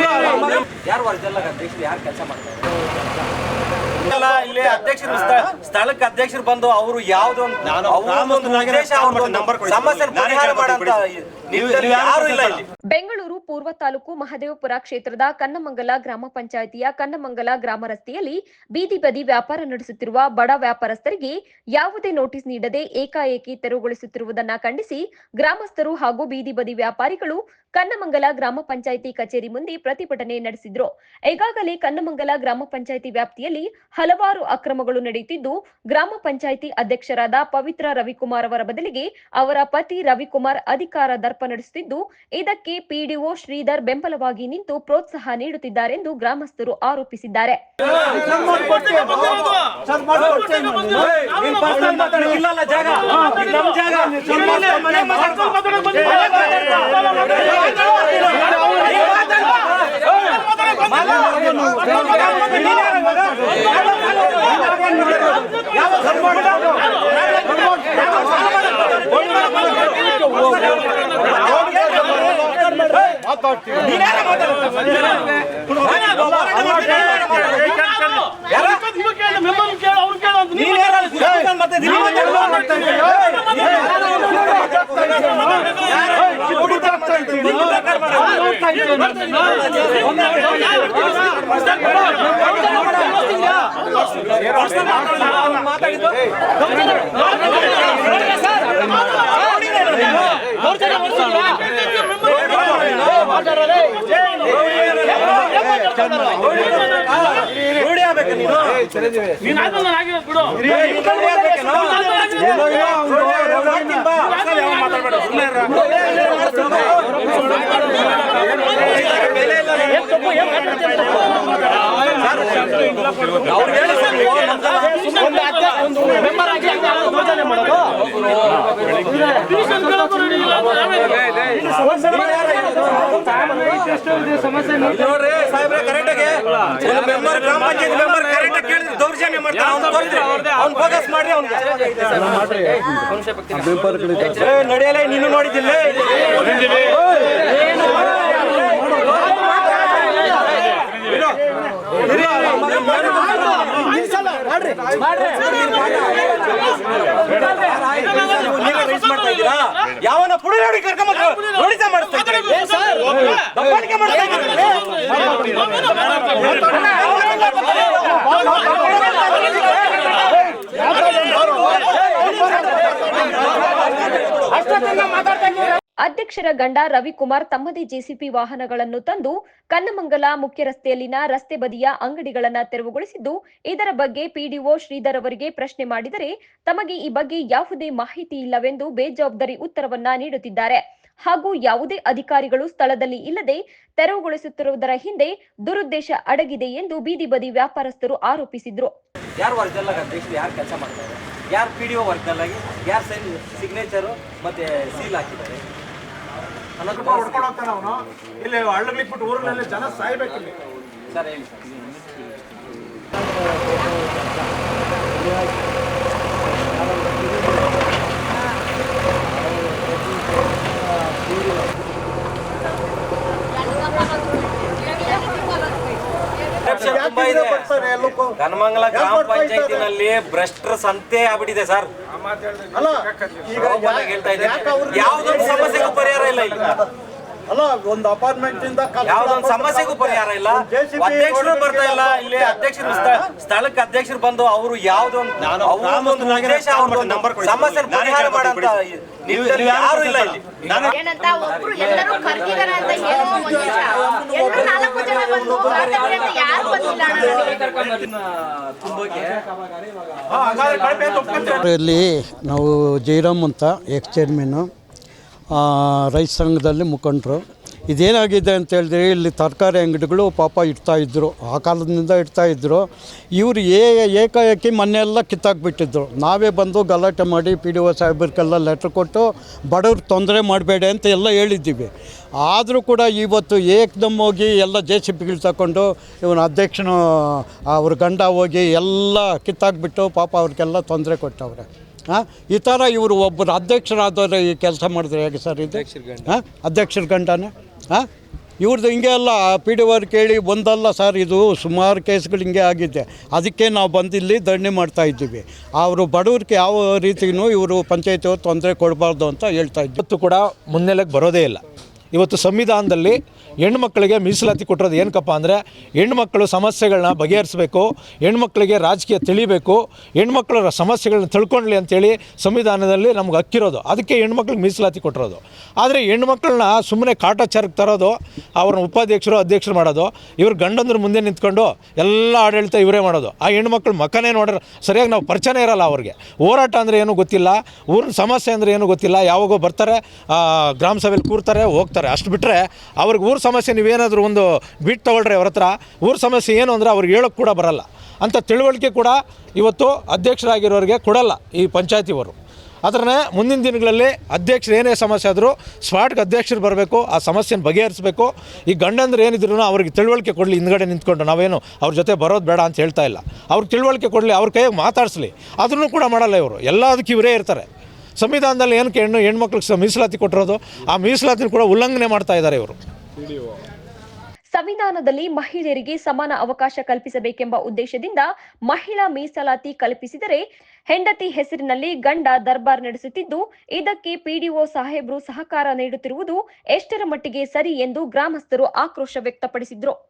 ಯಾರು ವರ್ಜಲ್ಲ ಅಧ್ಯಕ್ಷರು ಯಾರು ಕೆಲಸ ಮಾಡ್ತಾರೆ? ಇಲ್ಲಿ ಅಧ್ಯಕ್ಷರು ಸ್ಥಳ- ಸ್ಥಳಕ್ಕೆ ಅಧ್ಯಕ್ಷರು ಬಂದು ಅವರು ಯಾವ್ದೋ ಸಮಸ್ಯೆ ಪರಿಹಾರ ಮಾಡಂತ ಯಾರು ಇಲ್ಲ ಇಲ್ಲಿ. ಬೆಂಗಳೂರು ಪೂರ್ವ ತಾಲೂಕು ಮಹದೇವಪುರ ಕ್ಷೇತ್ರದ ಕನ್ನಮಂಗಲ ಗ್ರಾಮ ಪಂಚಾಯಿತಿಯ ಕನ್ನಮಂಗಲ ಗ್ರಾಮ ರಸ್ತೆಯಲ್ಲಿ ಬೀದಿ ಬದಿ ವ್ಯಾಪಾರ ನಡೆಸುತ್ತಿರುವ ಬಡ ವ್ಯಾಪಾರಸ್ಥರಿಗೆ ಯಾವುದೇ ನೋಟಿಸ್ ನೀಡದೆ ಏಕಾಏಕಿ ತೆರವುಗೊಳಿಸುತ್ತಿರುವುದನ್ನ ಖಂಡಿಸಿ ಗ್ರಾಮಸ್ಥರು ಹಾಗೂ ಬೀದಿ ಬದಿ ವ್ಯಾಪಾರಿಗಳು ಕನ್ನಮಂಗಲ ಗ್ರಾಮ ಪಂಚಾಯಿತಿ ಕಚೇರಿ ಮುಂದೆ ಪ್ರತಿಭಟನೆ ನಡೆಸಿದ್ರು. ಈಗಾಗಲೇ ಕನ್ನಮಂಗಲ ಗ್ರಾಮ ಪಂಚಾಯಿತಿ ವ್ಯಾಪ್ತಿಯಲ್ಲಿ ಹಲವಾರು ಅಕ್ರಮಗಳು ನಡೆಯುತ್ತಿದ್ದು, ಗ್ರಾಮ ಪಂಚಾಯಿತಿ ಅಧ್ಯಕ್ಷರಾದ ಪವಿತ್ರ ರವಿಕುಮಾರ್ ಅವರ ಬದಲಿಗೆ ಅವರ ಪತಿ ರವಿಕುಮಾರ್ ಅಧಿಕಾರ ದರ್ಪ ನಡೆಸುತ್ತಿದ್ದು, ಇದಕ್ಕೆ ಪಿಡಿಒ ಶ್ರೀಧರ್ ಬೆಂಬಲವಾಗಿ ನಿಂತು ಪ್ರೋತ್ಸಾಹ ನೀಡುತ್ತಿದ್ದಾರೆ ಎಂದು ಗ್ರಾಮಸ್ಥರು ಆರೋಪಿಸಿದ್ದಾರೆ. ಜಾಗ ಇದು ಮಾತಾಡ್ಬೇಡ, ಸುಮ್ನೆ ಇರು. ಬೆಲೆ ಇಲ್ಲ ಅವ್ರು ಹೇಳಿ ಸರ್ ನೀವು ನಮ್ದಲ್ಲ. ಟ್ಯೂಷನ್ ಕೇಳೋದು ready ಇಲ್ಲ ಅಂದ್ರೆ ಇಲ್ಲಿ ನೋಡ್ರಿ ಸಾಹೇಬ್ರೆ ಕರೆಕ್ಟಾಗಿ ಮೆಂಬರ್ ಗ್ರಾಮ ಪಂಚಾಯತ್ ಮೆಂಬರ್ ಕರೆಕ್ಟ್ ಆಗಿ ಕೇಳಿದ್ರೆ ದೌರ್ಜನ್ಯ ಮಾಡ್ತಾರೆ ಅವ್ನು ಫೋಕಸ್ ಮಾಡ್ರಿ ನಡೆಯಲ್ಲ ನೀನು ನೋಡಿದ್ದಿಲ್ಲ ಯಾವನ ಪುಡಿ ಕರ್ಕೊಂಬಂದು ಹೊಡಿತ ಮಾಡ್ತಾ ಇದ್ದೀರಿ. ಅಧ್ಯಕ್ಷರ ಗಂಡ ರವಿಕುಮಾರ್ ತಮ್ಮದೇ ಜೆಸಿಪಿ ವಾಹನಗಳನ್ನು ತಂದು ಕನ್ನಮಂಗಲ ಮುಖ್ಯ ರಸ್ತೆಯಲ್ಲಿನ ರಸ್ತೆ ಬದಿಯ ಅಂಗಡಿಗಳನ್ನು ತೆರವುಗೊಳಿಸಿದ್ದು, ಇದರ ಬಗ್ಗೆ ಪಿಡಿಒ ಶ್ರೀಧರ್ ಅವರಿಗೆ ಪ್ರಶ್ನೆ ಮಾಡಿದರೆ, ತಮಗೆ ಈ ಬಗ್ಗೆ ಯಾವುದೇ ಮಾಹಿತಿ ಇಲ್ಲವೆಂದು ಬೇಜವಾಬ್ದಾರಿ ಉತ್ತರವನ್ನ ನೀಡುತ್ತಿದ್ದಾರೆ. ಹಾಗೂ ಯಾವುದೇ ಅಧಿಕಾರಿಗಳು ಸ್ಥಳದಲ್ಲಿ ಇಲ್ಲದೆ ತೆರವುಗೊಳಿಸುತ್ತಿರುವುದರ ಹಿಂದೆ ದುರುದ್ದೇಶ ಅಡಗಿದೆ ಎಂದು ಬೀದಿ ಬದಿ ವ್ಯಾಪಾರಸ್ಥರು ಆರೋಪಿಸಿದ್ರು. ಯಾರು ಯಾರು ಕೆಲಸ ಮಾಡ್ತಾರೆ? ಯಾರು ಪಿ ಡಿ ಯಾರು ಸೈನ್ ಸಿಗ್ನೇಚರು ಮತ್ತೆ ಸೀಲ್ ಹಾಕಿದ್ದಾರೆ? ಅನ್ನೋದು ಹೊಡ್ಕೊಂಡು ಹೋಗ್ತಾನೆ ಅವನು ಇಲ್ಲಿ ಹಳ್ಳಗಳಿಗೆ ಬಿಟ್ಟು ಊರಿನಲ್ಲಿ ಜನ ಸಾಯ್ಬೇಕಿಲ್ಲಿ ಸರ್ ಹೇಳಿ ಸರ್ ತುಂಬಾ ಇದೆ. ಕನಮಂಗಲ ಗ್ರಾಮ ಪಂಚಾಯತಿನಲ್ಲಿ ಭ್ರಷ್ಟರ ಸಂತೆ ಆಗ್ಬಿಟ್ಟಿದೆ ಸರ್. ಅಲ್ಲ ಹೇಳ್ತಾ ಇದ್ದೀನಿ ಯಾವ್ದೊಂದು ಸಮಸ್ಯೆಗೂ ಪರಿಹಾರ ಇಲ್ಲ ಇಲ್ಲಿ. ಅಲ್ಲ ಒಂದು ಅಪಾರ್ಟ್ಮೆಂಟ್ ಇಂದ ಯಾವ್ದೊಂದು ಸಮಸ್ಯೆಗೂ ಪರಿಹಾರ ಇಲ್ಲ. ಅಧ್ಯಕ್ಷರು ಬರ್ತಾ ಇಲ್ಲ ಇಲ್ಲಿ ಅಧ್ಯಕ್ಷರು ಸ್ಥಳ- ಸ್ಥಳಕ್ಕೆ ಅಧ್ಯಕ್ಷರು ಬಂದು ಅವರು ಯಾವ್ದೊಂದು ಸಮಸ್ಯೆ ಪರಿಹಾರ ಮಾಡಂತ ಯಾರು ಇಲ್ಲ ಇಲ್ಲಿ ಏನಂತ ಒಬ್ರು ಎಲ್ಲರೂ ಕರ್ದಿದಾರೆ ಅಂತ ಏನೋ ಒಂದ್ ಎಲ್ಲರೂ ನಾಲ್ಕು ಜನ ಬಂದು ಮಾತಾಡ್ತಾರೆ ಅಂತ ಯಾರು ಬಂದಿಲ್ಲ ಅಣ್ಣ. ತುಂಬೋಕೆ ಇಲ್ಲಿ ನಾವು ಜೈರಾಮ್ ಅಂತ ಎಕ್ಸ್ ಚೇರ್ಮನ್ನು ರೈತ ಸಂಘದಲ್ಲಿ ಮುಖಂಡರು. ಇದೇನಾಗಿದೆ ಅಂತ ಹೇಳಿದ್ರೆ, ಇಲ್ಲಿ ತರಕಾರಿ ಅಂಗಡಿಗಳು ಪಾಪ ಇಡ್ತಾಯಿದ್ರು ಆ ಕಾಲದಿಂದ ಇಡ್ತಾ ಇದ್ದರು ಇವರು ಏ, ಏಕಾಏಕಿ ಮನೆಯೆಲ್ಲ ಕಿತ್ತಾಕ್ಬಿಟ್ಟಿದ್ರು. ನಾವೇ ಬಂದು ಗಲಾಟೆ ಮಾಡಿ ಪಿ ಡಿ ಒ ಸಾಹೇಬ್ರಿಗೆಲ್ಲ ಲೆಟ್ರ್ ಕೊಟ್ಟು ಬಡವ್ರಿಗೆ ತೊಂದರೆ ಮಾಡಬೇಡಿ ಅಂತ ಎಲ್ಲ ಹೇಳಿದ್ದೀವಿ. ಆದರೂ ಕೂಡ ಇವತ್ತು ಏಕ್ದಮ್ ಹೋಗಿ ಎಲ್ಲ ಜೆ ಸಿ ಪಿಗಳು ತಗೊಂಡು, ಇವನ ಅಧ್ಯಕ್ಷನು ಅವ್ರ ಗಂಡ ಹೋಗಿ ಎಲ್ಲ ಕಿತ್ತಾಕ್ಬಿಟ್ಟು ಪಾಪ ಅವ್ರಿಗೆಲ್ಲ ತೊಂದರೆ ಕೊಟ್ಟವ್ರೆ. ಹಾಂ? ಈ ಥರ ಇವರು ಒಬ್ಬರು ಅಧ್ಯಕ್ಷರಾದವರು ಈ ಕೆಲಸ ಮಾಡಿದ್ರೆ ಹೇಗೆ ಸರ್ ಇದು? ಹಾಂ? ಅಧ್ಯಕ್ಷರ ಗಂಡನೇ? ಹಾಂ? ಇವ್ರದ್ದು ಹಿಂಗೆ ಅಲ್ಲ ಪಿ ಡಿ ಓರ್ ಕೇಳಿ ಒಂದಲ್ಲ ಸರ್ ಇದು ಸುಮಾರು ಕೇಸ್ಗಳು ಹಿಂಗೆ ಆಗಿದೆ. ಅದಕ್ಕೆ ನಾವು ಬಂದಿಲ್ಲಿ ಇಲ್ಲಿ ಧರಣಿ ಮಾಡ್ತಾ ಇದ್ದೀವಿ. ಅವರು ಬಡವ್ರಿಗೆ ಯಾವ ರೀತಿಯೂ ಇವರು ಪಂಚಾಯತಿಯವರು ತೊಂದರೆ ಕೊಡಬಾರ್ದು ಅಂತ ಹೇಳ್ತಾ ಇದ್ದೀವಿ. ಇವತ್ತು ಕೂಡ ಮುನ್ನೆಲೆಗೆ ಬರೋದೇ ಇಲ್ಲ. ಇವತ್ತು ಸಂವಿಧಾನದಲ್ಲಿ ಹೆಣ್ಮಕ್ಳಿಗೆ ಮೀಸಲಾತಿ ಕೊಟ್ಟಿರೋದು ಏನಕ್ಕಪ್ಪ ಅಂದರೆ ಹೆಣ್ಮಕ್ಳು ಸಮಸ್ಯೆಗಳನ್ನ ಬಗೆಹರಿಸಬೇಕು, ಹೆಣ್ಮಕ್ಳಿಗೆ ರಾಜಕೀಯ ತಿಳಿಬೇಕು ಹೆಣ್ಮಕ್ಳ ಸಮಸ್ಯೆಗಳನ್ನ ತಿಳ್ಕೊಳ್ಳಿ ಅಂತೇಳಿ ಸಂವಿಧಾನದಲ್ಲಿ ನಮ್ಗೆ ಹಕ್ಕಿರೋದು. ಅದಕ್ಕೆ ಹೆಣ್ಮಕ್ಳಿಗೆ ಮೀಸಲಾತಿ ಕೊಟ್ಟಿರೋದು. ಆದರೆ ಹೆಣ್ಮಕ್ಳನ್ನ ಸುಮ್ಮನೆ ಕಾಟಾಚಾರಕ್ಕೆ ತರೋದು, ಅವ್ರನ್ನ ಉಪಾಧ್ಯಕ್ಷರು, ಅಧ್ಯಕ್ಷರು ಮಾಡೋದು, ಇವ್ರ ಗಂಡಂದ್ರ ಮುಂದೆ ನಿಂತ್ಕೊಂಡು ಎಲ್ಲ ಆಡಳಿತ ಇವರೇ ಮಾಡೋದು. ಆ ಹೆಣ್ಮಕ್ಳು ಮಕ್ಕನೇ ನೋಡ್ರೆ, ಸರಿಯಾಗಿ ನಾವು ಪರಿಚಯನೇ ಇರಲ್ಲ ಅವ್ರಿಗೆ. ಹೋರಾಟ ಅಂದರೆ ಏನೂ ಗೊತ್ತಿಲ್ಲ, ಊರಿನ ಸಮಸ್ಯೆ ಅಂದರೆ ಏನೂ ಗೊತ್ತಿಲ್ಲ. ಯಾವಾಗೋ ಬರ್ತಾರೆ ಗ್ರಾಮ ಸಭೆಯಲ್ಲಿ ಕೂರ್ತಾರೆ, ಹೋಗ್ತಾರೆ. ಅಷ್ಟು ಬಿಟ್ಟರೆ ಅವ್ರಿಗೆ ಊರ ಸಮಸ್ಯೆ ನೀವೇನಾದರೂ ಒಂದು ಬೀಟ್ ತೊಗೊಳ್ರಿ ಅವ್ರ ಹತ್ರ. ಊರ ಸಮಸ್ಯೆ ಏನು ಅಂದರೆ ಅವ್ರಿಗೆ ಹೇಳೋಕ್ಕೆ ಕೂಡ ಬರಲ್ಲ. ಅಂಥ ತಿಳುವಳಿಕೆ ಕೂಡ ಇವತ್ತು ಅಧ್ಯಕ್ಷರಾಗಿರೋರಿಗೆ ಕೊಡಲ್ಲ ಈ ಪಂಚಾಯತಿಯವರು ಅದನ್ನೇ ಮುಂದಿನ ದಿನಗಳಲ್ಲಿ ಅಧ್ಯಕ್ಷರು ಏನೇ ಸಮಸ್ಯೆ ಆದರೂ ಸ್ಪಾಟ್ಗೆ ಅಧ್ಯಕ್ಷರು ಬರಬೇಕು, ಆ ಸಮಸ್ಯೆನ ಬಗೆಹರಿಸಬೇಕು. ಈ ಗಂಡಂದ್ರೆ ಏನಿದ್ರು ಅವ್ರಿಗೆ ತಿಳುವಳಿಕೆ ಕೊಡಲಿ, ಹಿಂದ್ಗಡೆ ನಿಂತ್ಕೊಂಡು ನಾವೇನು ಅವ್ರ ಜೊತೆ ಬರೋದು ಬೇಡ ಅಂತ ಹೇಳ್ತಾ ಇಲ್ಲ. ಅವ್ರಿಗೆ ತಿಳುವಳಿಕೆ ಕೊಡಲಿ, ಅವ್ರ ಕೈಯಾಗೆ ಮಾತಾಡಿಸ್ಲಿ. ಅದನ್ನು ಕೂಡ ಮಾಡಲ್ಲ ಇವರು. ಎಲ್ಲದಕ್ಕೆ ಇವರೇ ಇರ್ತಾರೆ. ಸಂವಿಧಾನದಲ್ಲಿ ಏನಕ್ಕೆ ಹೆಣ್ಣು ಹೆಣ್ಮಕ್ಳಿಗೆ ಮೀಸಲಾತಿ ಕೊಟ್ಟಿರೋದು? ಆ ಮೀಸಲಾತಿನ ಕೂಡ ಉಲ್ಲಂಘನೆ ಮಾಡ್ತಾ ಇದ್ದಾರೆ ಇವರು. ಸಂವಿಧಾನದಲ್ಲಿ ಮಹಿಳೆಯರಿಗೆ ಸಮಾನ ಅವಕಾಶ ಕಲ್ಪಿಸಬೇಕೆಂಬ ಉದ್ದೇಶದಿಂದ ಮಹಿಳಾ ಮೀಸಲಾತಿ ಕಲ್ಪಿಸಿದರೆ ಹೆಂಡತಿ ಹೆಸರಿನಲ್ಲಿ ಗಂಡ ದರ್ಬಾರ್ ನಡೆಸುತ್ತಿದ್ದು, ಇದಕ್ಕೆ ಪಿಡಿಒ ಸಾಹೇಬ್ರು ಸಹಕಾರ ನೀಡುತ್ತಿರುವುದು ಎಷ್ಟರ ಮಟ್ಟಿಗೆ ಸರಿ ಎಂದು ಗ್ರಾಮಸ್ಥರು ಆಕ್ರೋಶ ವ್ಯಕ್ತಪಡಿಸಿದ್ರು.